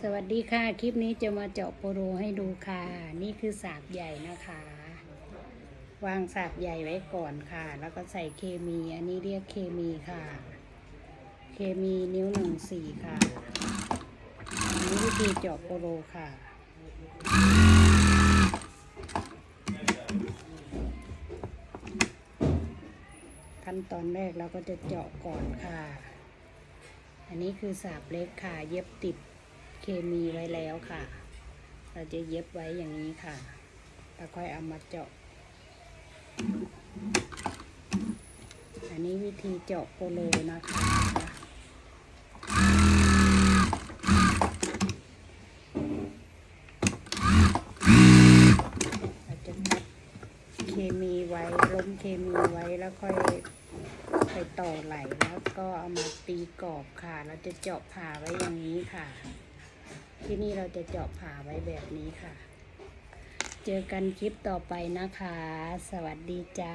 สวัสดีค่ะ คลิปนี้จะมาเจาะโปโรให้ดูค่ะ นี่คือสากใหญ่นะคะ วางสากใหญ่ไว้ก่อนค่ะ แล้วก็ใส่เคมี อันนี้เรียกเคมีค่ะ เคมีนิ้วหนึ่งสี่ค่ะนนี้วิธีเจาะโปโรค่ะขั้นตอนแรกเราก็จะเจาะก่อนค่ะ อันนี้คือสาบเล็กค่ะ เย็บติด เคมีไว้แล้วค่ะ เราจะเย็บไว้อย่างนี้ค่ะ แล้วค่อยเอามาเจาะ อันนี้วิธีเจาะโปโลนะคะเราจะพับเคมีไว้ล้มเคมีไว้แล้วค่อยไปต่อไหลแล้วก็เอามาตีกรอบค่ะ เราจะเจาะผ่าไว้อย่างนี้ค่ะ ที่นี่เราจะเจาะผ่าไว้แบบนี้ค่ะ เจอกันคลิปต่อไปนะคะ สวัสดีจ้า